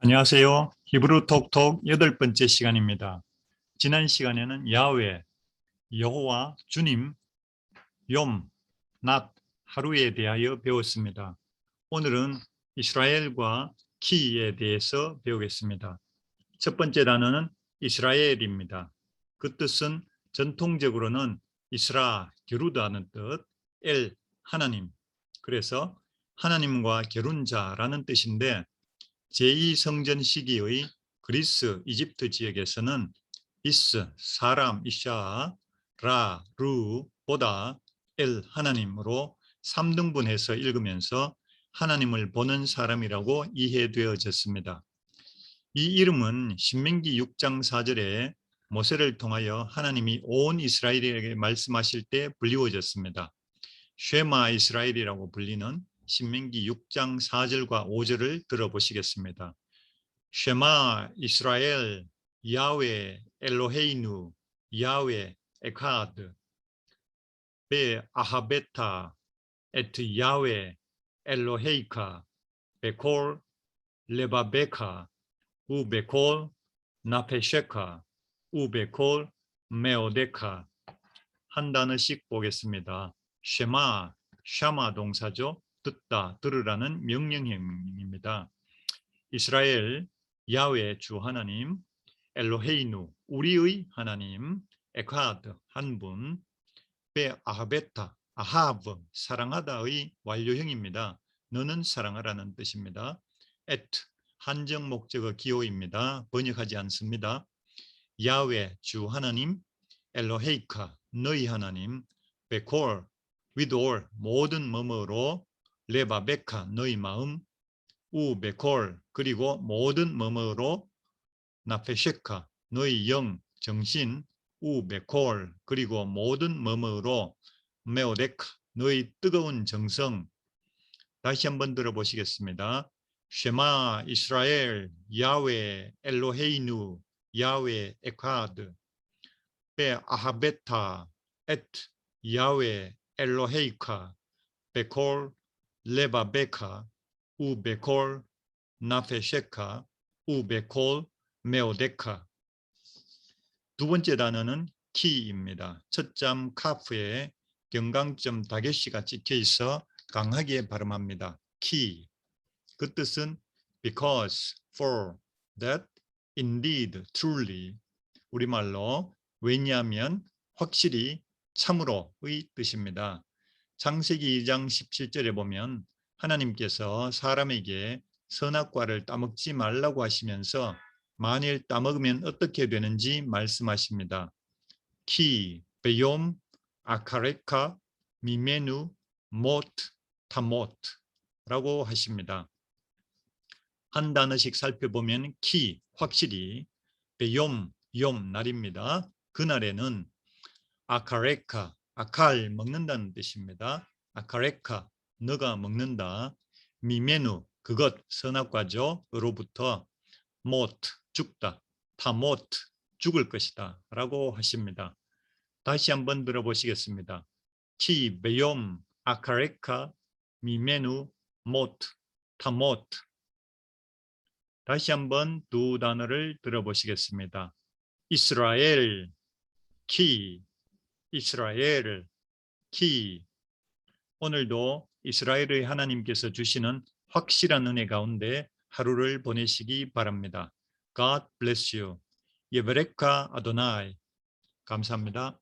안녕하세요. 히브루 톡톡 여덟 번째 시간입니다. 지난 시간에는 야훼, 여호와, 주님, 욤, 낮, 하루에 대하여 배웠습니다. 오늘은 이스라엘과 키에 대해서 배우겠습니다. 첫 번째 단어는 이스라엘입니다. 그 뜻은 전통적으로는 이스라, 겨루다는 뜻, 엘, 하나님. 그래서 하나님과 겨룬자라는 뜻인데 제2성전 시기의 그리스, 이집트 지역에서는 이스, 사람, 이샤, 라, 루, 보다, 엘, 하나님으로 3등분해서 읽으면서 하나님을 보는 사람이라고 이해되어졌습니다. 이 이름은 신명기 6장 4절에 모세를 통하여 하나님이 온 이스라엘에게 말씀하실 때 불리워졌습니다. 쉐마 이스라엘이라고 불리는 신명기 6장 4절과 5절을 들어보시겠습니다. 쉐마 이스라엘 야외 엘로헤이누 야외 에카드 베 아하베타 에트 야외 엘로헤이카 베콜 레바베카 우베콜 나페셰카 우베콜 메오데카 한 단어씩 보겠습니다. 쉐마 샤마 동사죠. 듣다, 들으라는 명령형입니다. 이스라엘, 야외 주 하나님, 엘로헤이누, 우리의 하나님, 에카드, 한 분, 베 아하베타, 아하브, 사랑하다의 완료형입니다. 너는 사랑하라는 뜻입니다. 에트, 한정 목적어 기호입니다. 번역하지 않습니다. 야외 주 하나님, 엘로헤이카, 너희 하나님, 베콜, 위돌, 모든 뭐뭐로 레바베카 너희 마음 우 베콜 그리고 모든 뭐뭐로 나페셰카 너희 영 정신 우 베콜 그리고 모든 뭐뭐로 메오데카 너희 뜨거운 정성 다시 한번 들어보시겠습니다. 쉐마 이스라엘 야외 엘로헤이누 야외 에카드 베 아하베타 에트 야외 엘로헤이카 베콜 레바베카, 우베콜, 나페셰카, 우베콜, 메오데카. 두 번째 단어는 키입니다. 첫점 카프에 경강점 다게시가 찍혀 있어 강하게 발음합니다. 키. 그 뜻은 because, for, that, indeed, truly. 우리말로 왜냐하면 확실히 참으로의 뜻입니다. 창세기 2장 17절에 보면 하나님께서 사람에게 선악과를 따먹지 말라고 하시면서 만일 따먹으면 어떻게 되는지 말씀하십니다. 키, 베욤, 아카레카, 미메누, 모트, 타모트라고 하십니다. 한 단어씩 살펴보면 키, 확실히, 베욤, 욤, 날입니다. 그날에는 아카레카, 아칼 먹는다는 뜻입니다. 아카레카 너가 먹는다. 미메누 그것 선악과죠. 으로부터 모트 죽다. 타모트 죽을 것이다. 라고 하십니다. 다시 한번 들어보시겠습니다. 키 베욤 아카레카 미메누 모트 타모트 다시 한번 두 단어를 들어보시겠습니다. 이스라엘 키 이스라엘 키 오늘도 이스라엘의 하나님께서 주시는 확실한 은혜 가운데 하루를 보내시기 바랍니다. God bless you. 예베레카 아도나이 감사합니다.